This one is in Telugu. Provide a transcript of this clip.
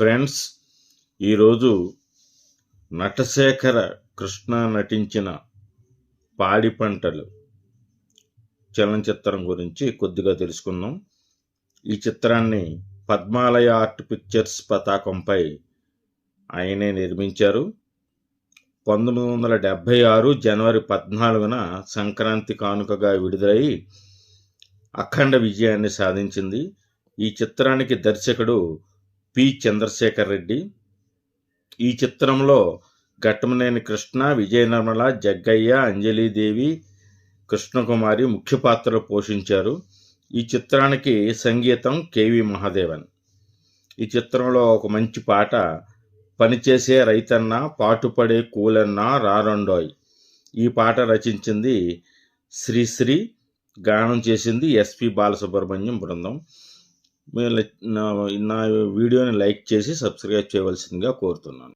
ఫ్రెండ్స్ ఈరోజు నటశేఖర కృష్ణ నటించిన పాడి పంటలు చలనచిత్రం గురించి కొద్దిగా తెలుసుకుందాం. ఈ చిత్రాన్ని పద్మాలయ ఆర్ట్ పిక్చర్స్ పతాకంపై ఆయనే నిర్మించారు. పంతొమ్మిది వందల డెబ్భై ఆరు జనవరి పద్నాలుగున సంక్రాంతి కానుకగా విడుదలై అఖండ విజయాన్ని సాధించింది. ఈ చిత్రానికి దర్శకుడు పి చంద్రశేఖర్ రెడ్డి. ఈ చిత్రంలో ఘట్టమనేని కృష్ణ విజయ నిర్మల జగ్గయ్య అంజలీదేవి కృష్ణకుమారి ముఖ్య పాత్రలు పోషించారు. ఈ చిత్రానికి సంగీతం కేవి మహాదేవన్. ఈ చిత్రంలో ఒక మంచి పాట పనిచేసే రైతన్న పాటుపడే కూలన్న రారండోయ్. ఈ పాట రచించింది శ్రీశ్రీ గానం చేసింది ఎస్పి బాలసుబ్రహ్మణ్యం బృందం. నా వీడియోని లైక్ చేసి సబ్స్క్రైబ్ చేయవలసిందిగా కోరుతున్నాను.